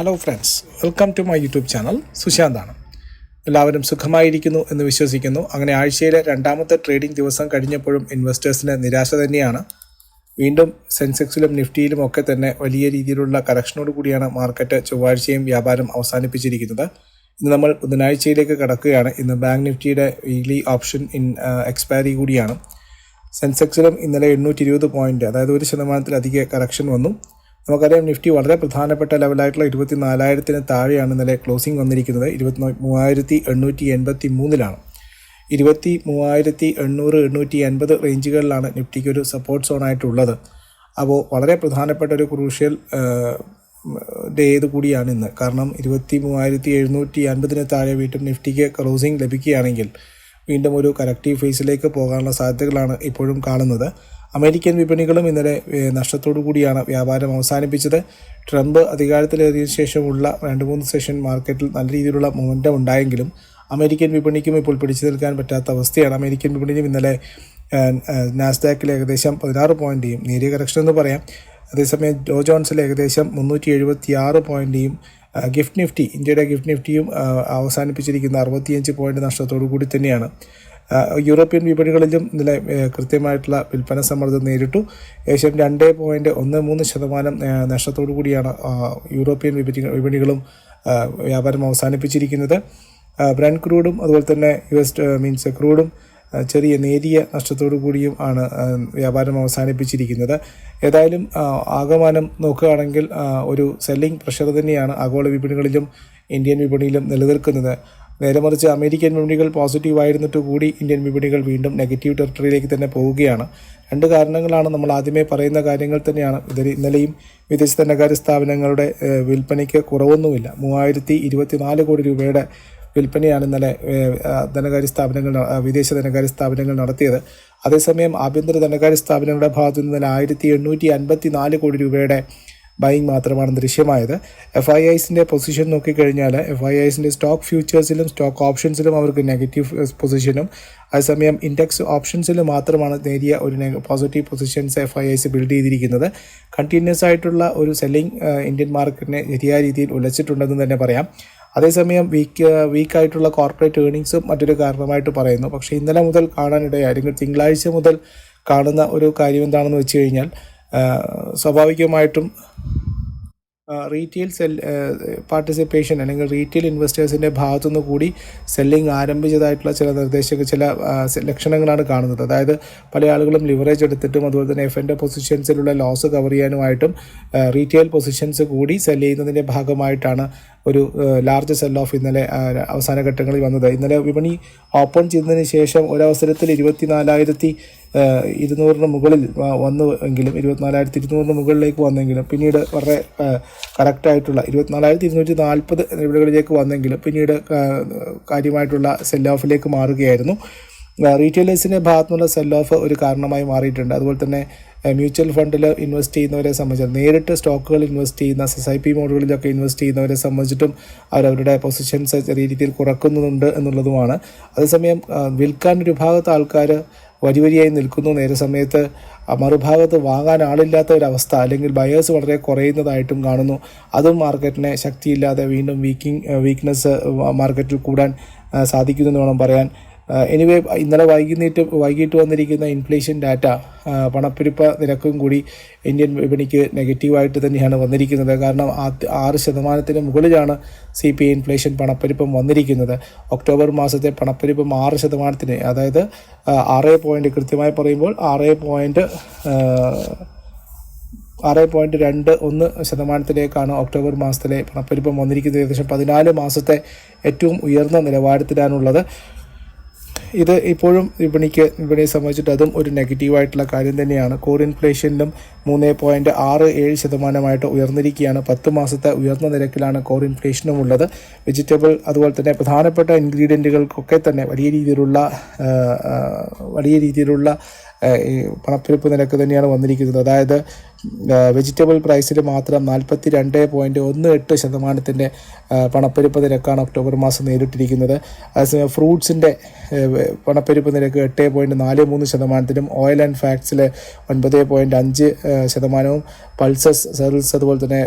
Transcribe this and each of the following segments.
Hello friends welcome to my YouTube channel സുശാന്താണ് എല്ലാവരും സുഖമായിരിക്കുന്നു എന്ന് വിശ്വസിക്കുന്നു. അങ്ങനെ ആഴ്ചയിലെ രണ്ടാമത്തെ ട്രേഡിംഗ് ദിവസം കഴിഞ്ഞപ്പോഴും ഇൻവെസ്റ്റേഴ്സിന് നിരാശ തന്നെയാണ്. വീണ്ടും സെൻസെക്സിലും നിഫ്റ്റിയിലും ഒക്കെ തന്നെ വലിയ രീതിയിലുള്ള കറക്ഷനോട് കൂടിയാണ് മാർക്കറ്റ് ചൊവ്വാഴ്ചയും വ്യാപാരം അവസാനിപ്പിച്ചിരിക്കുന്നത്. ഇന്ന് നമ്മൾ ബുധനാഴ്ചയിലേക്ക് കടക്കുകയാണ്. ഇന്ന് ബാങ്ക് നിഫ്റ്റിയുടെ വീക്ലി ഓപ്ഷൻ ഇൻ എക്സ്പയറി കൂടിയാണ്. സെൻസെക്സിലും ഇന്നലെ എണ്ണൂറ്റി ഇരുപത് പോയിന്റ് അതായത് ഒരു ശതമാനത്തിലധികം കറക്ഷൻ വന്നു. നമുക്കറിയാം നിഫ്റ്റി വളരെ പ്രധാനപ്പെട്ട ലെവലായിട്ടുള്ള ഇരുപത്തി നാലായിരത്തിന് താഴെയാണ് ഇന്നലെ ക്ലോസിംഗ് വന്നിരിക്കുന്നത്. ഇരുപത്തി മൂവായിരത്തി എണ്ണൂറ്റി എൺപത്തി മൂന്നിലാണ് ഇരുപത്തി മൂവായിരത്തി എണ്ണൂറ് എണ്ണൂറ്റി എൺപത് റേഞ്ചുകളിലാണ് നിഫ്റ്റിക്ക് ഒരു സപ്പോർട്ട് സോണായിട്ടുള്ളത് അപ്പോൾ വളരെ പ്രധാനപ്പെട്ട ഒരു ക്രൂഷ്യൽ ഡേ ഇത് കൂടിയാണ് ഇന്ന്. കാരണം ഇരുപത്തി മൂവായിരത്തി എഴുന്നൂറ്റി അൻപതിന് താഴെ വീണ്ടും നിഫ്റ്റിക്ക് ക്ലോസിംഗ് ലഭിക്കുകയാണെങ്കിൽ വീണ്ടും ഒരു കറക്റ്റീവ് ഫേസിലേക്ക് പോകാനുള്ള സാധ്യതകളാണ് ഇപ്പോഴും കാണുന്നത്. അമേരിക്കൻ വിപണികളും ഇന്നലെ നഷ്ടത്തോടു കൂടിയാണ് വ്യാപാരം അവസാനിപ്പിച്ചത്. ട്രംപ് അധികാരത്തിലേറിയ ശേഷമുള്ള രണ്ട് മൂന്ന് സെഷൻ മാർക്കറ്റിൽ നല്ല രീതിയിലുള്ള മൊമെന്റം ഉണ്ടായെങ്കിലും അമേരിക്കൻ വിപണിക്കും ഇപ്പോൾ പിടിച്ചു നിൽക്കാൻ പറ്റാത്ത അവസ്ഥയാണ്. അമേരിക്കൻ വിപണിയും ഇന്നലെ നാസ്ഡാക്കിൽ ഏകദേശം പതിനാറ് പോയിന്റെയും നേരിയ കറക്ഷൻ എന്ന് പറയാം. അതേസമയം ഡോ ജോൺസിൽ ഏകദേശം മുന്നൂറ്റി എഴുപത്തി ആറ് പോയിന്റെയും ഗിഫ്റ്റ് നിഫ്റ്റി ഇന്ത്യയുടെ ഗിഫ്റ്റ് നിഫ്റ്റിയും അവസാനിപ്പിച്ചിരിക്കുന്ന അറുപത്തിയഞ്ച് പോയിന്റ് നഷ്ടത്തോടു കൂടി തന്നെയാണ്. യൂറോപ്യൻ വിപണികളിലും നില കൃത്യമായിട്ടുള്ള വിൽപ്പന സമ്മർദ്ദം നേരിട്ടു. ഏകദേശം രണ്ട് പോയിന്റ് ഒന്ന് മൂന്ന് ശതമാനം നഷ്ടത്തോടു കൂടിയാണ് യൂറോപ്യൻ വിപണി വിപണികളും വ്യാപാരം അവസാനിപ്പിച്ചിരിക്കുന്നത്. ബ്രൻ ക്രൂഡും അതുപോലെ തന്നെ യു എസ് മീൻസ് ക്രൂഡും ചെറിയ നേരിയ നഷ്ടത്തോടു കൂടിയും ആണ് വ്യാപാരം അവസാനിപ്പിച്ചിരിക്കുന്നത്. ഏതായാലും ആകമാനം നോക്കുകയാണെങ്കിൽ ഒരു സെല്ലിംഗ് പ്രഷർ തന്നെയാണ് ആഗോള വിപണികളിലും ഇന്ത്യൻ വിപണിയിലും നിലനിൽക്കുന്നത്. നേരെ മറിച്ച് അമേരിക്കൻ വിപണികൾ പോസിറ്റീവ് ആയിരുന്നിട്ട് കൂടി ഇന്ത്യൻ വിപണികൾ വീണ്ടും നെഗറ്റീവ് ടെറിട്ടറിയിലേക്ക് തന്നെ പോവുകയാണ് രണ്ട് കാരണങ്ങളാണ് നമ്മൾ ആദ്യമേ പറയുന്ന കാര്യങ്ങൾ തന്നെയാണ്. ഇതിൽ ഇന്നലെയും വിദേശ ധനകാര്യ സ്ഥാപനങ്ങളുടെ വിൽപ്പനയ്ക്ക് കുറവൊന്നുമില്ല. മൂവായിരത്തി ഇരുപത്തിനാല് കോടി രൂപയുടെ വിൽപ്പനയാണ് ഇന്നലെ ധനകാര്യ സ്ഥാപനങ്ങൾ വിദേശ ധനകാര്യ സ്ഥാപനങ്ങൾ നടത്തിയത്. അതേസമയം ആഭ്യന്തര ധനകാര്യ സ്ഥാപനങ്ങളുടെ ഭാഗത്തു നിന്ന് ആയിരത്തി എണ്ണൂറ്റി അൻപത്തി നാല് കോടി രൂപയുടെ ബൈങ് മാത്രമാണ് ദൃശ്യമായത്. എഫ് ഐ ഐസിന്റെ പൊസിഷൻ നോക്കിക്കഴിഞ്ഞാൽ എഫ് ഐ ഐസിന്റെ സ്റ്റോക്ക് ഫ്യൂച്ചേഴ്സിലും സ്റ്റോക്ക് ഓപ്ഷൻസിലും അവർക്ക് നെഗറ്റീവ് പൊസിഷനും അതേസമയം ഇൻഡെക്സ് ഓപ്ഷൻസിൽ മാത്രമാണ് നേരിയ ഒരു positive positions F I Is build ചെയ്തിരിക്കുന്നത്. കണ്ടിന്യൂസ് ആയിട്ടുള്ള ഒരു സെല്ലിംഗ് ഇന്ത്യൻ മാർക്കറ്റിനെ ശരിയായ രീതിയിൽ ഉലച്ചിട്ടുണ്ടെന്ന് തന്നെ പറയാം. അതേസമയം വീക്ക് വീക്കായിട്ടുള്ള കോർപ്പറേറ്റ് ഏർണിങ്സും മറ്റൊരു കാരണമായിട്ട് പറയുന്നു. പക്ഷേ ഇന്നലെ മുതൽ കാണാനിടയായി. അല്ലെങ്കിൽ തിങ്കളാഴ്ച മുതൽ കാണുന്ന ഒരു കാര്യം എന്താണെന്ന് വെച്ച് കഴിഞ്ഞാൽ സ്വാഭാവികമായിട്ടും റീറ്റെയിൽ സെൽ പാർട്ടിസിപ്പേഷൻ അല്ലെങ്കിൽ റീറ്റെയിൽ ഇൻവെസ്റ്റേഴ്സിന്റെ ഭാഗത്തുനിന്ന് കൂടി സെല്ലിംഗ് ആരംഭിച്ചതായിട്ടുള്ള ചില നിർദ്ദേശങ്ങൾ ചില ലക്ഷണങ്ങളാണ് കാണുന്നത്. അതായത് പല ആളുകളും ലിവറേജ് എടുത്തിട്ടും അതുപോലെ തന്നെ എഫ് എന്റെ പൊസിഷൻസിലുള്ള ലോസ് കവർ ചെയ്യാനുമായിട്ടും റീറ്റെയിൽ പൊസിഷൻസ് കൂടി സെൽ ചെയ്യുന്നതിന്റെ ഭാഗമായിട്ടാണ് ഒരു ലാർജ് സെൽ ഓഫ് ഇന്നലെ അവസാന ഘട്ടങ്ങളിൽ വന്നത്. ഇന്നലെ വിപണി ഓപ്പൺ ചെയ്തതിന് ശേഷം ഒരവസരത്തിൽ ഇരുപത്തിനാലായിരത്തി ഇരുന്നൂറിന് മുകളിൽ വന്നു എങ്കിലും ഇരുപത്തിനാലായിരത്തി ഇരുന്നൂറിന് മുകളിലേക്ക് വന്നെങ്കിലും പിന്നീട് വളരെ കറക്റ്റായിട്ടുള്ള ഇരുപത്തിനാലായിരത്തി ഇരുന്നൂറ്റി നാൽപ്പത് നിലവിളികളിലേക്ക് വന്നെങ്കിലും പിന്നീട് കാര്യമായിട്ടുള്ള സെൽ ഓഫിലേക്ക് മാറുകയായിരുന്നു. റീറ്റെയിലേഴ്സിന്റെ ഭാഗത്തുനിന്നുള്ള സെൽ ഓഫ് ഒരു കാരണമായി മാറിയിട്ടുണ്ട്. അതുപോലെ തന്നെ മ്യൂച്വൽ ഫണ്ടിൽ ഇൻവെസ്റ്റ് ചെയ്യുന്നവരെ സംബന്ധിച്ച് നേരിട്ട് സ്റ്റോക്കുകൾ ഇൻവെസ്റ്റ് ചെയ്യുന്ന എസ് ഐ പി മോഡുകളിലൊക്കെ ഇൻവെസ്റ്റ് ചെയ്യുന്നവരെ സംബന്ധിച്ചിട്ടും അവരവരുടെ പൊസിഷൻസ് ചെറിയ രീതിയിൽ കുറക്കുന്നുണ്ട് എന്നുള്ളതുമാണ്. അതേസമയം വിൽക്കാൻ ഒരു ഭാഗത്ത് ആൾക്കാർ വരി വരിയായി നിൽക്കുന്നു. നേരെ സമയത്ത് മറുഭാഗത്ത് വാങ്ങാൻ ആളില്ലാത്ത ഒരവസ്ഥ അല്ലെങ്കിൽ ബയേഴ്സ് വളരെ കുറയുന്നതായിട്ടും കാണുന്നു. അതും മാർക്കറ്റിനെ ശക്തിയില്ലാതെ വീണ്ടും വീക്കിംഗ് വീക്ക്നെസ് മാർക്കറ്റിൽ കൂടാൻ സാധിക്കുന്നു സാധിക്കുമെന്ന് വേണം പറയാൻ. എനിവേ ഇന്നലെ വൈകുന്നേറ്റ് വൈകിട്ട് വന്നിരിക്കുന്ന ഇൻഫ്ലേഷൻ ഡാറ്റ പണപ്പെരുപ്പ നിരക്കും കൂടി ഇന്ത്യൻ വിപണിക്ക് നെഗറ്റീവായിട്ട് തന്നെയാണ് വന്നിരിക്കുന്നത്. കാരണം ആറ് ശതമാനത്തിന് മുകളിലാണ് സി പി ഐ ഇൻഫ്ലേഷൻ പണപ്പെരുപ്പം വന്നിരിക്കുന്നത്. ഒക്ടോബർ മാസത്തെ പണപ്പെരുപ്പം ആറ് ശതമാനത്തിന് അതായത് ആറ് പോയിന്റ് കൃത്യമായി പറയുമ്പോൾ ആറ് പോയിന്റ് ആറ് പോയിന്റ് രണ്ട് ഒന്ന് ശതമാനത്തിലേക്കാണ് ഒക്ടോബർ മാസത്തിലെ പണപ്പെരുപ്പം വന്നിരിക്കുന്നത്. ഏകദേശം പതിനാല് മാസത്തെ ഏറ്റവും ഉയർന്ന നിലവാരത്തിലാണുള്ളത്. ഇത് ഇപ്പോഴും വിപണിക്ക് വിപണിയെ സംബന്ധിച്ചിട്ട് അതും ഒരു നെഗറ്റീവായിട്ടുള്ള കാര്യം തന്നെയാണ്. കോർ ഇൻഫ്ലേഷനിലും മൂന്ന് പോയിന്റ് ആറ് ഏഴ് ശതമാനമായിട്ട് ഉയർന്നിരിക്കുകയാണ്. പത്ത് മാസത്തെ ഉയർന്ന നിരക്കിലാണ് കോർ ഇൻഫ്ലേഷനും ഉള്ളത് വെജിറ്റബിൾ അതുപോലെ തന്നെ പ്രധാനപ്പെട്ട ഇൻഗ്രീഡിയന്റുകൾക്കൊക്കെ തന്നെ വലിയ രീതിയിലുള്ള വലിയ രീതിയിലുള്ള പണപ്പെരുപ്പ് നിരക്ക് തന്നെയാണ് വന്നിരിക്കുന്നത്. അതായത് വെജിറ്റബിൾ പ്രൈസിൽ മാത്രം നാൽപ്പത്തി രണ്ട് പോയിന്റ് ഒന്ന് എട്ട് ശതമാനത്തിന്റെ പണപ്പെരുപ്പ് നിരക്കാണ് ഒക്ടോബർ മാസം നേരിട്ടിരിക്കുന്നത്. അതേസമയം ഫ്രൂട്ട്സിന്റെ പണപ്പെരുപ്പ് നിരക്ക് എട്ട് പോയിന്റ് നാല് മൂന്ന് ശതമാനത്തിനും ഓയിൽ ആൻഡ് ഫാക്ട്സിൽ ഒൻപത് പോയിന്റ് അഞ്ച് ശതമാനവും പൾസസ് സെറിൽസ് അതുപോലെ തന്നെ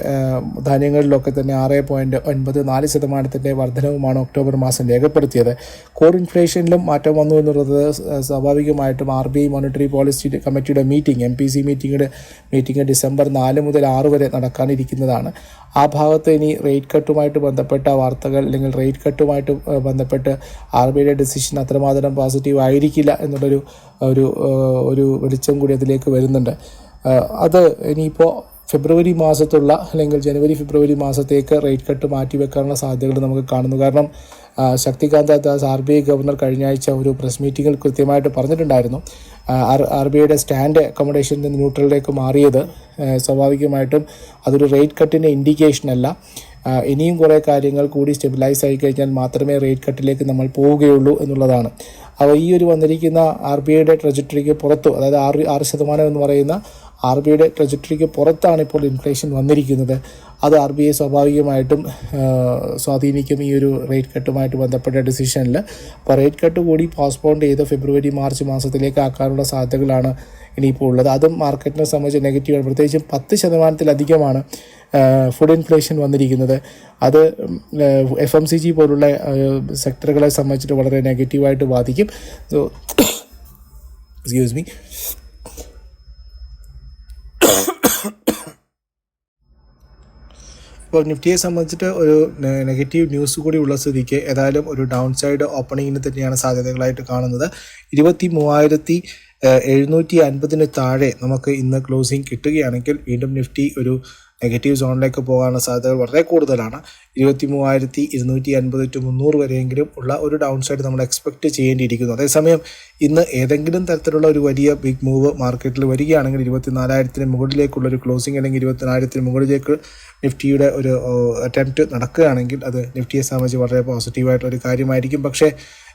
ധാന്യങ്ങളിലൊക്കെ തന്നെ ആറ് പോയിന്റ് ഒൻപത് നാല് ശതമാനത്തിന്റെ വർധനവുമാണ് ഒക്ടോബർ മാസം രേഖപ്പെടുത്തിയത്. കോർ ഇൻഫ്ലേഷനിലും മാറ്റം വന്നു എന്നുള്ളത് സ്വാഭാവികമായിട്ടും R B I monetary policy കമ്മിറ്റിയുടെ മീറ്റിംഗ് എം പി സി മീറ്റിംഗിന്റെ മീറ്റിംഗ് ഡിസംബർ നാല് മുതൽ ആറ് വരെ നടക്കാനിരിക്കുന്നതാണ്. ആ ഭാഗത്ത് ഇനി റേറ്റ് കട്ടുമായിട്ട് ബന്ധപ്പെട്ട വാർത്തകൾ അല്ലെങ്കിൽ റേറ്റ് കട്ടുമായിട്ട് ബന്ധപ്പെട്ട് ആർ ബി ഐയുടെ ഡിസിഷൻ അത്രമാത്രം പോസിറ്റീവ് ആയിരിക്കില്ല എന്നുള്ളൊരു ഒരു ഒരു വെളിച്ചം കൂടി അതിലേക്ക് വരുന്നുണ്ട്. അത് ഇനിയിപ്പോൾ ഫെബ്രുവരി മാസത്തുള്ള അല്ലെങ്കിൽ ജനുവരി ഫെബ്രുവരി മാസത്തേക്ക് റേറ്റ് കട്ട് മാറ്റി വെക്കാനുള്ള സാധ്യതകൾ നമുക്ക് കാണുന്നു. കാരണം Shaktikanta Das R B I governor കഴിഞ്ഞ ആഴ്ച ഒരു പ്രസ് മീറ്റിങ്ങിൽ കൃത്യമായിട്ട് പറഞ്ഞിട്ടുണ്ടായിരുന്നു. ആർ ബി ഐയുടെ സ്റ്റാൻഡ് അക്കോമഡേഷനിൽ നിന്ന് ന്യൂട്രലിലേക്ക് മാറിയത് സ്വാഭാവികമായിട്ടും അതൊരു റേറ്റ് കട്ടിന്റെ ഇൻഡിക്കേഷനല്ല ഇനിയും കുറേ കാര്യങ്ങൾ കൂടി സ്റ്റെബിലൈസ് ആയി കഴിഞ്ഞാൽ മാത്രമേ റേറ്റ് കട്ടിലേക്ക് നമ്മൾ പോവുകയുള്ളൂ എന്നുള്ളതാണ്. അപ്പോൾ ഈ ഒരു വന്നിരിക്കുന്ന ആർ ബി ഐയുടെ ട്രജക്ടറിക്ക് പുറത്തു അതായത് ആറ് ആറ് ശതമാനം എന്ന് പറയുന്ന ആർ ബി ഐയുടെ ട്രജക്ടറിക്ക് പുറത്താണ് ഇപ്പോൾ ഇൻഫ്ലേഷൻ വന്നിരിക്കുന്നത്. അത് ആർ ബി ഐ സ്വാഭാവികമായിട്ടും സ്വാധീനിക്കും ഈ ഒരു റേറ്റ് കട്ടുമായിട്ട് ബന്ധപ്പെട്ട ഡിസിഷനിൽ അപ്പോൾ റേറ്റ് കട്ട് കൂടി പോസ്റ്റ്പോൺ ചെയ്ത് ഫെബ്രുവരി മാർച്ച് മാസത്തിലേക്ക് ആക്കാനുള്ള സാധ്യതകളാണ് ഇനിയിപ്പോൾ ഉള്ളത്. അതും മാർക്കറ്റിനെ സംബന്ധിച്ച് നെഗറ്റീവാണ് പ്രത്യേകിച്ചും പത്ത് ശതമാനത്തിലധികമാണ് ഫുഡ് ഇൻഫ്ലേഷൻ വന്നിരിക്കുന്നത്. അത് എഫ് എം സി ജി പോലുള്ള സെക്ടറുകളെ സംബന്ധിച്ചിട്ട് വളരെ നെഗറ്റീവായിട്ട് ബാധിക്കും. സോ എക്സ്ക്യൂസ് മീ ഇപ്പോൾ നിഫ്റ്റിയെ സംബന്ധിച്ചിട്ട് ഒരു നെഗറ്റീവ് ന്യൂസ് കൂടി ഉള്ള സ്ഥിതിക്ക് ഏതായാലും ഒരു ഡൗൺ സൈഡ് ഓപ്പണിങ്ങിന് തന്നെയാണ് സാധ്യതകളായിട്ട് കാണുന്നത്. ഇരുപത്തി മൂവായിരത്തി എഴുന്നൂറ്റി അൻപതിന് താഴെ നമുക്ക് ഇന്ന് ക്ലോസിംഗ് കിട്ടുകയാണെങ്കിൽ വീണ്ടും നിഫ്റ്റി ഒരു നെഗറ്റീവ് സോണിലേക്ക് പോകാനുള്ള സാധ്യതകൾ വളരെ കൂടുതലാണ്. ഇരുപത്തി മൂവായിരത്തി ഇരുന്നൂറ്റി അൻപത് ടു മുന്നൂറ് വരെയെങ്കിലും ഉള്ള ഒരു ഡൗൺ സൈഡ് നമ്മൾ എക്സ്പെക്റ്റ് ചെയ്യേണ്ടിയിരിക്കുന്നു. അതേസമയം ഇന്ന് ഏതെങ്കിലും തരത്തിലുള്ള ഒരു വലിയ ബിഗ് മൂവ് മാർക്കറ്റിൽ വരികയാണെങ്കിൽ ഇരുപത്തിനാലായിരത്തിന് മുകളിലേക്കുള്ള ഒരു ക്ലോസിംഗ് അല്ലെങ്കിൽ ഇരുപത്തിനായിരത്തിന് മുകളിലേക്ക് നിഫ്റ്റിയുടെ ഒരു അറ്റംപ്റ്റ് നടക്കുകയാണെങ്കിൽ അത് നിഫ്റ്റിയെ സംബന്ധിച്ച് വളരെ പോസിറ്റീവായിട്ടുള്ള ഒരു കാര്യമായിരിക്കും. പക്ഷേ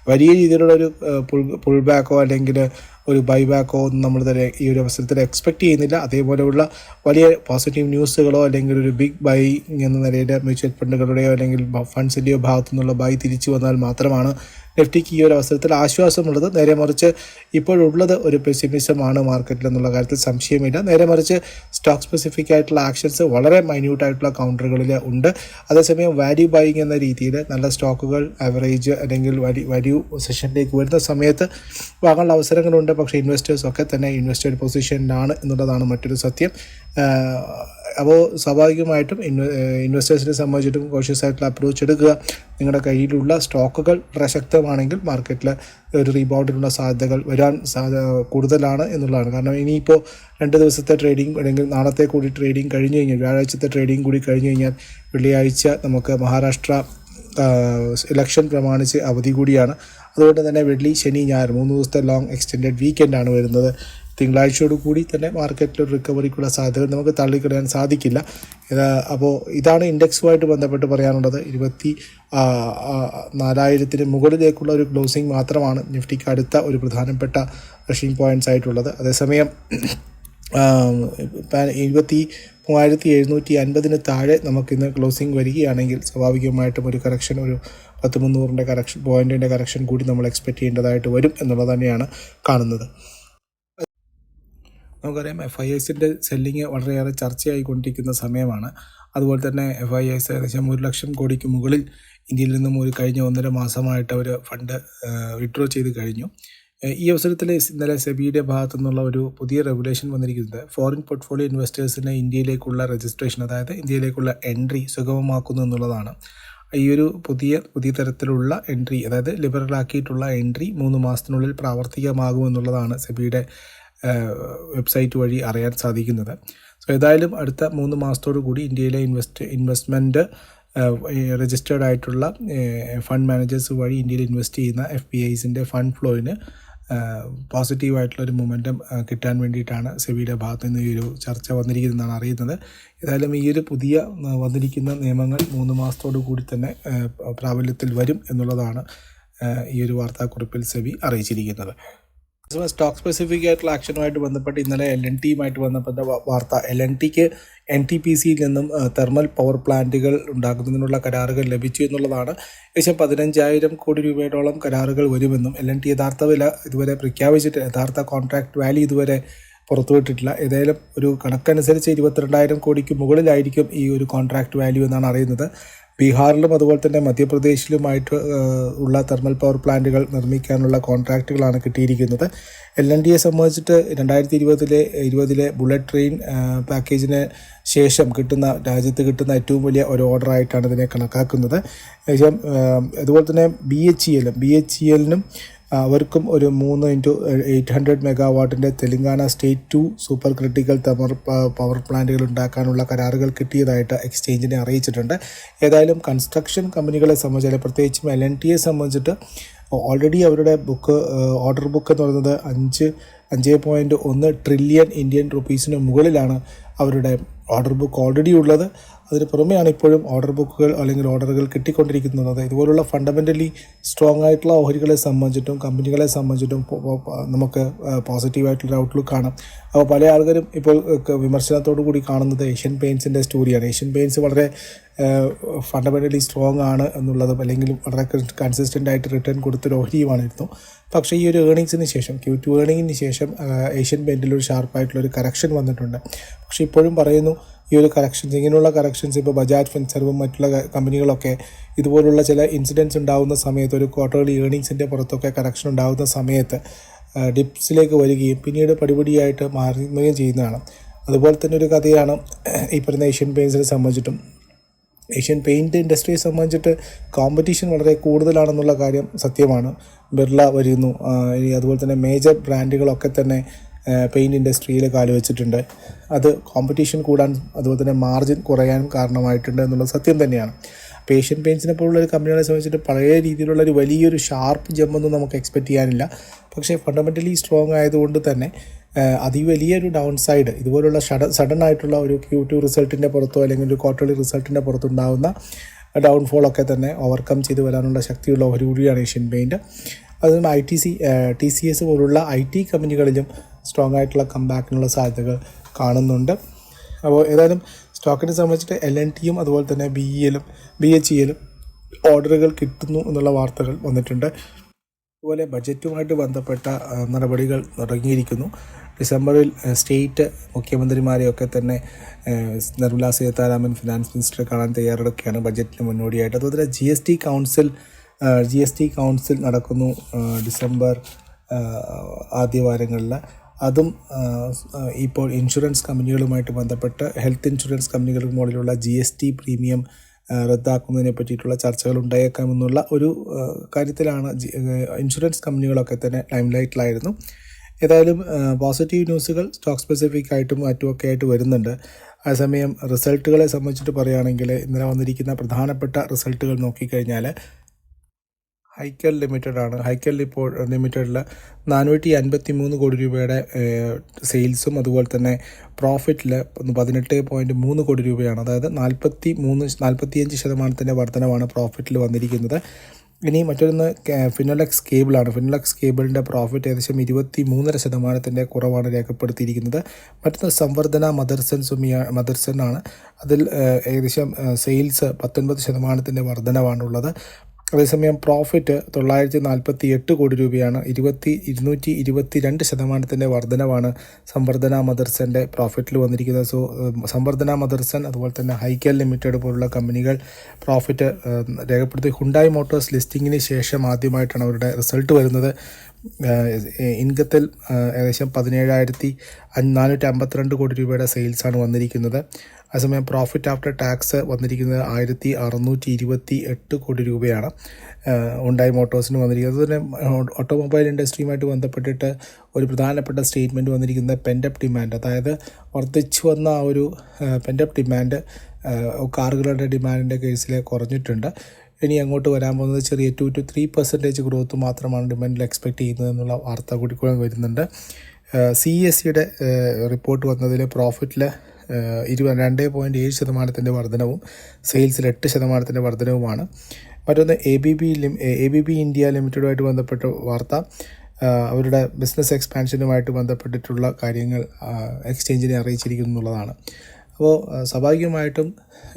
വലിയ രീതിയിലുള്ള ഒരു പുൾ പുൾ ബാക്കോ അല്ലെങ്കിൽ ഒരു ബൈ ബാക്കോ ഒന്നും നമ്മൾ തന്നെ ഈ ഒരു അവസരത്തിൽ എക്സ്പെക്ട് ചെയ്യുന്നില്ല. അതേപോലെയുള്ള വലിയ പോസിറ്റീവ് ന്യൂസുകളോ അല്ലെങ്കിൽ ഒരു ബിഗ് ബൈ എന്ന നിലയിൽ മ്യൂച്വൽ ഫണ്ടുകളുടെയോ അല്ലെങ്കിൽ ഫണ്ട്സിന്റെയോ ഭാഗത്തു നിന്നുള്ള ബൈ തിരിച്ചു വന്നാൽ മാത്രമാണ് നിഫ്റ്റിക്ക് ഈ ഒരു അവസരത്തിൽ ആശ്വാസമുള്ളത്. നേരെ മറിച്ച് ഇപ്പോഴുള്ളത് ഒരു പെസിമിസമാണ് മാർക്കറ്റിൽ എന്നുള്ള കാര്യത്തിൽ സംശയമില്ല. നേരെ മറിച്ച് സ്റ്റോക്ക് സ്പെസിഫിക് ആയിട്ടുള്ള ആക്ഷൻസ് വളരെ മൈന്യൂട്ട് ആയിട്ടുള്ള കൗണ്ടറുകളിൽ ഉണ്ട്. അതേസമയം വാല്യൂ ബൈയിങ് എന്ന രീതിയിൽ നല്ല സ്റ്റോക്കുകൾ ആവറേജ് അല്ലെങ്കിൽ വാല്യൂ വാല്യൂ സെഷനിലേക്ക് വരുന്ന സമയത്ത് വാങ്ങാനുള്ള അവസരങ്ങളുണ്ട്. പക്ഷേ ഇൻവെസ്റ്റേഴ്സ് ഒക്കെ തന്നെ ഇൻവെസ്റ്റഡ് പൊസിഷനിലാണ് എന്നുള്ളതാണ് മറ്റൊരു സത്യം. അപ്പോൾ സ്വാഭാവികമായിട്ടും ഇൻവെ ഇൻവെസ്റ്റേഴ്സിനെ സംബന്ധിച്ചിട്ടും കോഷ്യസ് ആയിട്ടുള്ള അപ്രോച്ച് എടുക്കുക. നിങ്ങളുടെ കയ്യിലുള്ള സ്റ്റോക്കുകൾ പ്രശക്തമാണെങ്കിൽ മാർക്കറ്റിൽ ഒരു റീബൗണ്ടിനുള്ള സാധ്യതകൾ വരാൻ സാധ്യത കൂടുതലാണ് എന്നുള്ളതാണ്. കാരണം ഇനിയിപ്പോൾ രണ്ട് ദിവസത്തെ ട്രേഡിംഗ് അല്ലെങ്കിൽ നാളത്തെ കൂടി ട്രേഡിംഗ് കഴിഞ്ഞ് കഴിഞ്ഞാൽ വ്യാഴാഴ്ചത്തെ ട്രേഡിംഗ് കൂടി കഴിഞ്ഞ് കഴിഞ്ഞാൽ വെള്ളിയാഴ്ച നമുക്ക് മഹാരാഷ്ട്ര ഇലക്ഷൻ പ്രമാണിച്ച് അവധി കൂടിയാണ്. അതുകൊണ്ട് തന്നെ വെള്ളി ശനി ഞായർ മൂന്ന് ദിവസത്തെ ലോങ് എക്സ്റ്റെൻഡഡ് വീക്കെൻഡാണ് വരുന്നത്. തിങ്കളാഴ്ചയോട് കൂടി തന്നെ മാർക്കറ്റിൽ ഒരു റിക്കവറിക്കുള്ള സാധ്യത നമുക്ക് തള്ളിക്കളയാൻ സാധിക്കില്ല. അപ്പോൾ ഇതാണ് ഇൻഡെക്സുമായിട്ട് ബന്ധപ്പെട്ട് പറയാനുള്ളത്. ഇരുപത്തി നാലായിരത്തിന് മുകളിലേക്കുള്ള ഒരു ക്ലോസിംഗ് മാത്രമാണ് നിഫ്റ്റിക്ക് അടുത്ത ഒരു പ്രധാനപ്പെട്ട റഷിംഗ് പോയിന്റ്സ് ആയിട്ടുള്ളത്. അതേസമയം ഇരുപത്തി മൂവായിരത്തി എഴുന്നൂറ്റി അൻപതിന് താഴെ നമുക്കിന്ന് ക്ലോസിംഗ് വരികയാണെങ്കിൽ സ്വാഭാവികമായിട്ടും ഒരു കറക്ഷൻ ഒരു പത്ത് മുന്നൂറിന്റെ കറക്ഷൻ പോയിന്റിന്റെ കറക്ഷൻ കൂടി നമ്മൾ എക്സ്പെക്റ്റ് ചെയ്യേണ്ടതായിട്ട് വരും എന്നുള്ളത് തന്നെയാണ് കാണുന്നത്. നമുക്കറിയാം എഫ് ഐ എസിന്റെ സെല്ലിങ് വളരെയേറെ ചർച്ചയായിക്കൊണ്ടിരിക്കുന്ന സമയമാണ്. അതുപോലെ തന്നെ എഫ് ഐ എസ് ഏകദേശം ഒരു ലക്ഷം കോടിക്ക് മുകളിൽ ഇന്ത്യയിൽ നിന്നും ഒരു കഴിഞ്ഞ ഒന്നര മാസമായിട്ട് അവർ ഫണ്ട് വിഡ്രോ ചെയ്ത് കഴിഞ്ഞു. ഈ അവസരത്തിൽ ഇന്നലെ സെബിയുടെ ഭാഗത്തു നിന്നുള്ള ഒരു പുതിയ റെഗുലേഷൻ വന്നിരിക്കുന്നത് ഫോറിൻ പോർട്ട്ഫോളിയോ ഇൻവെസ്റ്റേഴ്സിന് ഇന്ത്യയിലേക്കുള്ള രജിസ്ട്രേഷൻ അതായത് ഇന്ത്യയിലേക്കുള്ള എൻട്രി സുഗമമാക്കുന്നു എന്നുള്ളതാണ്. ഈ ഒരു പുതിയ പുതിയ തരത്തിലുള്ള എൻട്രി അതായത് ലിബറലാക്കിയിട്ടുള്ള എൻട്രി മൂന്ന് മാസത്തിനുള്ളിൽ പ്രാവർത്തികമാകുമെന്നുള്ളതാണ് സെബിയുടെ വെബ്സൈറ്റ് വഴി അറിയാൻ സാധിക്കുന്നത്. സോ ഏതായാലും അടുത്ത മൂന്ന് മാസത്തോടു കൂടി ഇന്ത്യയിലെ ഇൻവെസ്റ്റ് ഇൻവെസ്റ്റ്മെന്റ് രജിസ്റ്റേർഡ് ആയിട്ടുള്ള ഫണ്ട് മാനേജേഴ്സ് വഴി ഇന്ത്യയിൽ ഇൻവെസ്റ്റ് ചെയ്യുന്ന എഫ് പി ഐസിന്റെ ഫണ്ട് ഫ്ലോയിന് പോസിറ്റീവായിട്ടുള്ള ഒരു മൊമെന്റം കിട്ടാൻ വേണ്ടിയിട്ടാണ് സെബിയുടെ ഭാഗത്ത് നിന്ന് ഈ ഒരു ചർച്ച വന്നിരിക്കുന്നതെന്നാണ് അറിയുന്നത്. ഏതായാലും ഈ ഒരു പുതിയ വന്നിരിക്കുന്ന നിയമങ്ങൾ മൂന്ന് മാസത്തോടു കൂടി തന്നെ പ്രാബല്യത്തിൽ വരും എന്നുള്ളതാണ് ഈ ഒരു വാർത്താക്കുറിപ്പിൽ സെബി അറിയിച്ചിരിക്കുന്നത്. സ്റ്റോക്ക് സ്പെസിഫിക് ആയിട്ടുള്ള ആക്ഷനുമായിട്ട് ബന്ധപ്പെട്ട് ഇന്നലെ എൽ എൻ ടിയുമായിട്ട് ബന്ധപ്പെട്ട വാർത്ത. എൽ എൻ ടിക്ക് എൻ ടി പി സിയിൽ നിന്നും തെർമൽ പവർ പ്ലാന്റുകൾ ഉണ്ടാക്കുന്നതിനുള്ള കരാറുകൾ ലഭിച്ചു എന്നുള്ളതാണ്. ഏകദേശം പതിനഞ്ചായിരം കോടി രൂപയോളം കരാറുകൾ വരുമെന്നും എൽ എൻ ടി യഥാർത്ഥ വില ഇതുവരെ പ്രഖ്യാപിച്ചിട്ട് യഥാർത്ഥ കോൺട്രാക്ട് വാല്യൂ ഇതുവരെ പുറത്തുവിട്ടിട്ടില്ല. ഏതായാലും ഒരു കണക്കനുസരിച്ച് ഇരുപത്തിരണ്ടായിരം കോടിക്ക് മുകളിലായിരിക്കും ഈ ഒരു കോൺട്രാക്ട് വാല്യൂ എന്നാണ് അറിയുന്നത്. ബീഹാറിലും അതുപോലെ തന്നെ മധ്യപ്രദേശിലുമായിട്ട് ഉള്ള തെർമൽ പവർ പ്ലാന്റുകൾ നിർമ്മിക്കാനുള്ള കോൺട്രാക്റ്റുകളാണ് കിട്ടിയിരിക്കുന്നത്. എൽ എൻ ഡിയെ സംബന്ധിച്ചിട്ട് രണ്ടായിരത്തി ഇരുപതിലെ ഇരുപതിലെ ബുള്ളറ്റ് ട്രെയിൻ പാക്കേജിന് ശേഷം കിട്ടുന്ന രാജ്യത്ത് കിട്ടുന്ന ഏറ്റവും വലിയ ഒരു ഓർഡർ ആയിട്ടാണ് ഇതിനെ കണക്കാക്കുന്നത്. അതുപോലെ തന്നെ ബി എച്ച് ഇ എല്ലും ബി എച്ച് ഇ എല്ലിനും അവർക്കും ഒരു മൂന്ന് into eight hundred മെഗാവാട്ടിന്റെ Telangana state two super critical thermal power പ്ലാന്റുകൾ ഉണ്ടാക്കാനുള്ള കരാറുകൾ കിട്ടിയതായിട്ട് എക്സ്ചേഞ്ചിനെ അറിയിച്ചിട്ടുണ്ട്. ഏതായാലും കൺസ്ട്രക്ഷൻ കമ്പനികളെ സംബന്ധിച്ച് പ്രത്യേകിച്ചും എൽ എൻ ടിയെ സംബന്ധിച്ചിട്ട് ഓൾറെഡി അവരുടെ ബുക്ക് ഓർഡർ ബുക്ക് എന്ന് പറയുന്നത് അഞ്ച് അഞ്ച് പോയിന്റ് ഒന്ന് ട്രില്യൺ ഇന്ത്യൻ റുപ്പീസിന് മുകളിലാണ് അവരുടെ ഓർഡർ ബുക്ക് ഓൾറെഡി ഉള്ളത്. അതിന് പുറമെയാണ് ഇപ്പോഴും ഓർഡർ ബുക്കുകൾ അല്ലെങ്കിൽ ഓർഡറുകൾ കിട്ടിക്കൊണ്ടിരിക്കുന്നത്. ഇതുപോലുള്ള ഫണ്ടമെന്റലി സ്ട്രോങ് ആയിട്ടുള്ള ഓഹരികളെ സംബന്ധിച്ചിട്ടും കമ്പനികളെ സംബന്ധിച്ചിട്ടും നമുക്ക് പോസിറ്റീവായിട്ടുള്ള ഔട്ട്ലുക്ക് കാണാം. അപ്പോൾ പല ആൾക്കാരും ഇപ്പോൾ വിമർശനത്തോടു കൂടി കാണുന്നത് ഏഷ്യൻ പെയിൻസിന്റെ സ്റ്റോറിയാണ് ഏഷ്യൻ പെയിൻസ് വളരെ ഫണ്ടമെന്റലി സ്ട്രോങ് ആണ് എന്നുള്ളതും അല്ലെങ്കിൽ വളരെ കൺസിസ്റ്റന്റ് ആയിട്ട് റിട്ടേൺ കൊടുത്തൊരു ഓഹരിയുമാണിരുന്നു പക്ഷേ ഈ ഒരു ഏണിങ്സിന് ശേഷം ക്യൂ ടു ഏണിങ്ങിന് ശേഷം ഏഷ്യൻ പെയിന്റിൽ ഒരു ഷാർപ്പായിട്ടുള്ള ഒരു കറക്ഷൻ വന്നിട്ടുണ്ട്. പക്ഷേ ഇപ്പോഴും പറയുന്നു ഈ ഒരു കറക്ഷൻസ് ഇങ്ങനെയുള്ള കറക്ഷൻസ് ഇപ്പോൾ ബജാജ് ഫിൻസർവും മറ്റുള്ള കമ്പനികളൊക്കെ ഇതുപോലുള്ള ചില ഇൻസിഡൻസ് ഉണ്ടാകുന്ന സമയത്ത് ഒരു ക്വാർട്ടർലി ഏണിങ്സിന്റെ പുറത്തൊക്കെ കറക്ഷൻ ഉണ്ടാകുന്ന സമയത്ത് ഡിപ്സിലേക്ക് വരികയും പിന്നീട് പടിപടിയായിട്ട് മാറുകയും ചെയ്യുന്നതാണ്. അതുപോലെ തന്നെ ഒരു കഥയാണ് ഈ പറയുന്ന ഏഷ്യൻ പെയിൻസിനെ സംബന്ധിച്ചിട്ടും ഏഷ്യൻ പെയിന്റ് ഇൻഡസ്ട്രിയെ സംബന്ധിച്ചിട്ട് കോമ്പറ്റീഷൻ വളരെ കൂടുതലാണെന്നുള്ള കാര്യം സത്യമാണ്. ബിർള വരുന്നു. ഇനി അതുപോലെ തന്നെ മേജർ ബ്രാൻഡുകളൊക്കെ തന്നെ പെയിന്റ് ഇൻഡസ്ട്രിയിൽ കാലുവെച്ചിട്ടുണ്ട്. അത് കോമ്പറ്റീഷൻ കൂടാൻ അതുപോലെ തന്നെ മാർജിൻ കുറയാനും കാരണമായിട്ടുണ്ട് എന്നുള്ളത് സത്യം തന്നെയാണ്. അപ്പോൾ ഏഷ്യൻ പെയിന്റ്സിനെ പോലുള്ള ഒരു കമ്പനികളെ സംബന്ധിച്ചിട്ട് പഴയ രീതിയിലുള്ള ഒരു വലിയൊരു ഷാർപ്പ് ജമ്പൊന്നും നമുക്ക് എക്സ്പെക്റ്റ് ചെയ്യാനില്ല. പക്ഷേ ഫണ്ടമെന്റലി സ്ട്രോങ് ആയതുകൊണ്ട് തന്നെ അതിവലിയൊരു ഡൗൺ സൈഡ് ഇതുപോലുള്ള ഷഡ സഡൻ ആയിട്ടുള്ള ഒരു ക്യൂ ടു റിസൾട്ടിന്റെ പുറത്തോ അല്ലെങ്കിൽ ഒരു ക്വാർട്ടർലി റിസൾട്ടിന്റെ പുറത്തുണ്ടാകുന്ന ഡൗൺഫോളൊക്കെ തന്നെ ഓവർകം ചെയ്ത് വരാനുള്ള ശക്തിയുള്ള ഒരു കൂടിയാണ് ഏഷ്യൻ പെയിന്റ് അതുകൊണ്ട് I T C T C S പോലുള്ള ഐ ടി കമ്പനികളിലും സ്ട്രോങ് ആയിട്ടുള്ള കംബാക്കിനുള്ള സാധ്യതകൾ കാണുന്നുണ്ട്. അപ്പോൾ ഏതായാലും സ്റ്റോക്കിനെ സംബന്ധിച്ചിട്ട് എൽ എൻ ടിയും അതുപോലെ തന്നെ ബി ഇ എല്ലും ബി എച്ച് ഇ എല്ലും ഓർഡറുകൾ കിട്ടുന്നു എന്നുള്ള വാർത്തകൾ വന്നിട്ടുണ്ട്. അതുപോലെ ബജറ്റുമായിട്ട് ബന്ധപ്പെട്ട നടപടികൾ തുടങ്ങിയിരിക്കുന്നു. ഡിസംബറിൽ സ്റ്റേറ്റ് മുഖ്യമന്ത്രിമാരെയൊക്കെ തന്നെ നിർമ്മലാ സീതാരാമൻ ഫിനാൻസ് മിനിസ്റ്റർ കാണാൻ തയ്യാറെടുക്കുകയാണ് ബജറ്റിന് മുന്നോടിയായിട്ട്. അതുപോലെ G S T council G S T council നടക്കുന്നു ഡിസംബർ ആദ്യവാരങ്ങളിൽ അതും ഇപ്പോൾ ഇൻഷുറൻസ് കമ്പനികളുമായിട്ട് ബന്ധപ്പെട്ട് ഹെൽത്ത് ഇൻഷുറൻസ് കമ്പനികൾ മുകളിലുള്ള ജി എസ് ടി പ്രീമിയം റദ്ദാക്കുന്നതിനെ പറ്റിയിട്ടുള്ള ചർച്ചകൾ ഉണ്ടായേക്കാമെന്നുള്ള ഒരു കാര്യത്തിലാണ് ഇൻഷുറൻസ് കമ്പനികളൊക്കെ തന്നെ ടൈം ലൈറ്റിലായിരുന്നു. ഏതായാലും പോസിറ്റീവ് ന്യൂസുകൾ സ്റ്റോക്ക് സ്പെസിഫിക് ആയിട്ടും മറ്റുമൊക്കെ ആയിട്ട് വരുന്നുണ്ട്. അതേസമയം റിസൾട്ടുകളെ സംബന്ധിച്ചിട്ട് പറയുകയാണെങ്കിൽ ഇന്നലെ വന്നിരിക്കുന്ന പ്രധാനപ്പെട്ട റിസൾട്ടുകൾ നോക്കിക്കഴിഞ്ഞാൽ ഹൈക്കൽ ലിമിറ്റഡ് ആണ്. ഹൈക്കൽ ഇപ്പോൾ ലിമിറ്റഡിൽ നാനൂറ്റി അൻപത്തി മൂന്ന് കോടി രൂപയുടെ സെയിൽസും അതുപോലെ തന്നെ പ്രോഫിറ്റിൽ പതിനെട്ട് പോയിന്റ് മൂന്ന് കോടി രൂപയാണ്. അതായത് നാൽപ്പത്തി മൂന്ന് നാൽപ്പത്തിയഞ്ച് ശതമാനത്തിന്റെ വർധനമാണ് പ്രോഫിറ്റിൽ വന്നിരിക്കുന്നത്. ഇനി മറ്റൊന്ന് ഫിനോലക്സ് കേബിളാണ് ഫിനോലക്സ് കേബിളിന്റെ പ്രോഫിറ്റ് ഏകദേശം ഇരുപത്തി മൂന്നര ശതമാനത്തിന്റെ കുറവാണ് രേഖപ്പെടുത്തിയിരിക്കുന്നത്. മറ്റൊന്ന് സംവർദ്ധന മദർസൻ സുമിയ മദർസൺ ആണ്. അതിൽ ഏകദേശം സെയിൽസ് പത്തൊൻപത് ശതമാനത്തിന്റെ വർധനവാണുള്ളത്. അതേസമയം പ്രോഫിറ്റ് തൊള്ളായിരത്തി നാൽപ്പത്തി എട്ട് കോടി രൂപയാണ്. ഇരുപത്തി ഇരുന്നൂറ്റി ഇരുപത്തി രണ്ട് ശതമാനത്തിന്റെ വർധനവാണ് സംവർദ്ധന മദർസന്റെ പ്രോഫിറ്റിൽ വന്നിരിക്കുന്നത്. സോ സംവർദ്ധന മദർസൻ അതുപോലെ തന്നെ ഹൈക്കൽ ലിമിറ്റഡ് പോലുള്ള കമ്പനികൾ പ്രോഫിറ്റ് രേഖപ്പെടുത്തി. ഹുണ്ടായി മോട്ടോഴ്സ് ലിസ്റ്റിങ്ങിന് ശേഷം ആദ്യമായിട്ടാണ് അവരുടെ റിസൾട്ട് വരുന്നത്. ഇൻകത്തിൽ ഏകദേശം പതിനേഴായിരത്തി നാനൂറ്റി അമ്പത്തിരണ്ട് കോടി രൂപയുടെ സെയിൽസാണ് വന്നിരിക്കുന്നത്. അതേസമയം പ്രോഫിറ്റ് ആഫ്റ്റർ ടാക്സ് വന്നിരിക്കുന്നത് ആയിരത്തി അറുന്നൂറ്റി ഇരുപത്തി എട്ട് കോടി രൂപയാണ് ഉണ്ടായി മോട്ടോഴ്സിന് വന്നിരിക്കുന്നത്. അതുപോലെ ഓട്ടോമൊബൈൽ ഇൻഡസ്ട്രിയുമായിട്ട് ബന്ധപ്പെട്ടിട്ട് ഒരു പ്രധാനപ്പെട്ട സ്റ്റേറ്റ്മെന്റ് വന്നിരിക്കുന്നത് പെൻഡപ്പ് ഡിമാൻഡ് അതായത് വർദ്ധിച്ചു വന്ന ആ ഒരു പെൻഡപ്പ് ഡിമാൻഡ് കാറുകളുടെ ഡിമാൻഡിന്റെ കേസിൽ കുറഞ്ഞിട്ടുണ്ട്. ഇനി അങ്ങോട്ട് വരാൻ പോകുന്നത് ചെറിയ two two three percentage growth മാത്രമാണ് ഡിമാൻഡിൽ എക്സ്പെക്റ്റ് ചെയ്യുന്നത് എന്നുള്ള വാർത്ത കൂടി കൂടെ വരുന്നുണ്ട് സി എസ് സിയുടെ റിപ്പോർട്ട് വന്നതിൽ പ്രോഫിറ്റിൽ ഇരുപത് രണ്ട് പോയിന്റ് ഏഴ് ശതമാനത്തിന്റെ വർധനവും സെയിൽസിൽ എട്ട് ശതമാനത്തിന്റെ വർധനവുമാണ്. മറ്റൊന്ന് A B B A B B India ലിമിറ്റഡുമായിട്ട് ബന്ധപ്പെട്ട വാർത്ത. അവരുടെ ബിസിനസ് എക്സ്പാൻഷനുമായിട്ട് ബന്ധപ്പെട്ടിട്ടുള്ള കാര്യങ്ങൾ എക്സ്ചേഞ്ചിനെ അറിയിച്ചിരിക്കുന്നു എന്നുള്ളതാണ് അപ്പോൾ സ്വാഭാവികമായിട്ടും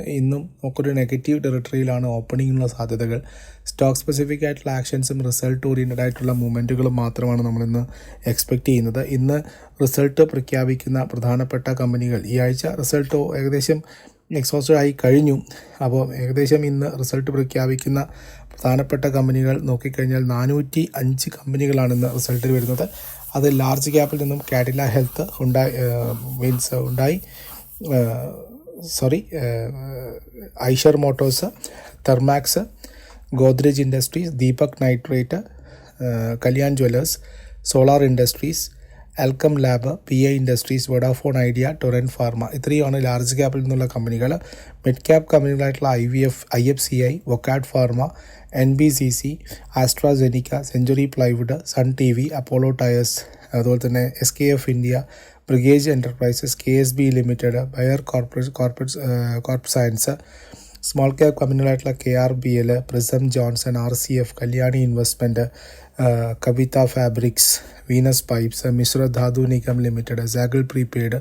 ഇന്നും നമുക്കൊരു നെഗറ്റീവ് ടെറിട്ടറിയിലാണ് ഓപ്പണിങ്ങിനുള്ള സാധ്യതകൾ. സ്റ്റോക്ക് സ്പെസിഫിക് ആയിട്ടുള്ള ആക്ഷൻസും റിസൾട്ട് ഓറിയന്റഡ് ആയിട്ടുള്ള മൂവ്മെന്റുകളും മാത്രമാണ് നമ്മളിന്ന് എക്സ്പെക്ട് ചെയ്യുന്നത്. ഇന്ന് റിസൾട്ട് പ്രഖ്യാപിക്കുന്ന പ്രധാനപ്പെട്ട കമ്പനികൾ ഈ ആഴ്ച റിസൾട്ട് ഏകദേശം എക്സോസ്റ്റഡ് ആയി കഴിഞ്ഞു. അപ്പോൾ ഏകദേശം ഇന്ന് റിസൾട്ട് പ്രഖ്യാപിക്കുന്ന പ്രധാനപ്പെട്ട കമ്പനികൾ നോക്കിക്കഴിഞ്ഞാൽ നാനൂറ്റി അഞ്ച് കമ്പനികളാണ് ഇന്ന് റിസൾട്ടിൽ വരുന്നത്. അത് ലാർജ് ക്യാപ്പിൽ നിന്നും കാഡില ഹെൽത്ത് ഉണ്ടായി മീൻസ് ഉണ്ടായി. Sorry Eicher motors Thermax Godrej industries Deepak nitrate Kalyan jewellers solar industries Alkem lab P I industries Vodafone Idea Torrent pharma ഇത്രയുമാണ് ലാർജ് ക്യാപ്പിൽ നിന്നുള്ള കമ്പനികൾ mid cap കമ്പനികളായിട്ടുള്ള I V F I F C I Wockhardt pharma N B C C AstraZeneca century plywood Sun T V Apollo tyres അതുപോലെ തന്നെ S K F India Brigade enterprises K S B limited Bayer corporate corporate crop science small cap കമ്പനികളായിട്ടുള്ള K R B L Prism Johnson R C F Kalyani investment Kavita fabrics Venus pipes Mishra Dhatu Nigam limited സാഗിൾ prepaid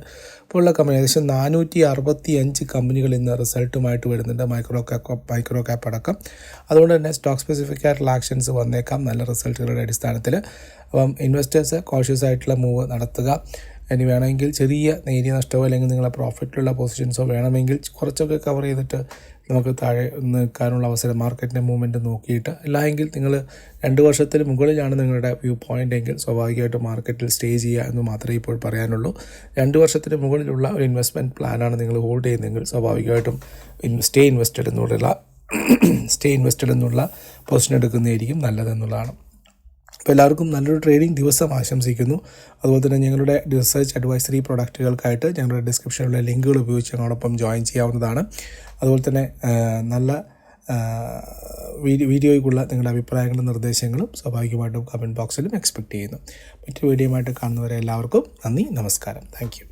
പോലുള്ള company ഏകദേശം നാനൂറ്റി അറുപത്തി അഞ്ച് കമ്പനികൾ ഇന്ന് റിസൾട്ടുമായിട്ട് വരുന്നുണ്ട്. Micro cap micro cap അടക്കം. അതുകൊണ്ട് തന്നെ സ്റ്റോക്ക് സ്പെസിഫിക് ആയിട്ടുള്ള ആക്ഷൻസ് വന്നേക്കാം. നല്ല റിസൾട്ടുകളുടെ അടിസ്ഥാനത്തിൽ അപ്പം ഇൻവെസ്റ്റേഴ്സ് കോഷ്യസ് ആയിട്ടുള്ള മൂവ് നടത്തുക. ഇനി വേണമെങ്കിൽ ചെറിയ നേരിയ നഷ്ടമോ അല്ലെങ്കിൽ നിങ്ങളെ പ്രോഫിറ്റിലുള്ള പൊസിഷൻസോ വേണമെങ്കിൽ കുറച്ചൊക്കെ കവർ ചെയ്തിട്ട് നമുക്ക് താഴെ നിൽക്കാനുള്ള അവസരം മാർക്കറ്റിന്റെ മൂവ്മെന്റ് നോക്കിയിട്ട് അല്ലായെങ്കിൽ നിങ്ങൾ രണ്ട് വർഷത്തിന് മുകളിലാണ് നിങ്ങളുടെ വ്യൂ പോയിന്റ് എങ്കിൽ സ്വാഭാവികമായിട്ടും മാർക്കറ്റിൽ സ്റ്റേ ചെയ്യുക എന്ന് മാത്രമേ ഇപ്പോൾ പറയാനുള്ളൂ. രണ്ട് വർഷത്തിന് മുകളിലുള്ള ഒരു ഇൻവെസ്റ്റ്മെന്റ് പ്ലാനാണ് നിങ്ങൾ ഹോൾഡ് ചെയ്യുന്നതെങ്കിൽ സ്വാഭാവികമായിട്ടും സ്റ്റേ ഇൻവെസ്റ്റഡ് എന്നുള്ള സ്റ്റേ ഇൻവെസ്റ്റഡ് എന്നുള്ള പൊസിഷൻ എടുക്കുന്നതായിരിക്കും നല്ലതെന്നുള്ളതാണ്. അപ്പോൾ എല്ലാവർക്കും നല്ലൊരു ട്രേഡിംഗ് ദിവസം ആശംസിക്കുന്നു. അതുപോലെ തന്നെ ഞങ്ങളുടെ റിസർച്ച് അഡ്വൈസറി പ്രൊഡക്റ്റുകൾക്കായിട്ട് ഞങ്ങളുടെ ഡിസ്ക്രിപ്ഷനിലുള്ള ലിങ്കുകൾ ഉപയോഗിച്ച് ഞങ്ങളോടൊപ്പം ജോയിൻ ചെയ്യാവുന്നതാണ്. അതുപോലെ തന്നെ നല്ല വീഡിയോ വീഡിയോയ്ക്കുള്ള നിങ്ങളുടെ അഭിപ്രായങ്ങളും നിർദ്ദേശങ്ങളും സ്വാഭാവികമായിട്ടും കമന്റ് ബോക്സിലും എക്സ്പെക്റ്റ് ചെയ്യുന്നു. മറ്റൊരു വീഡിയോയുമായിട്ട് കാണുന്നവരെ എല്ലാവർക്കും നന്ദി നമസ്കാരം. താങ്ക്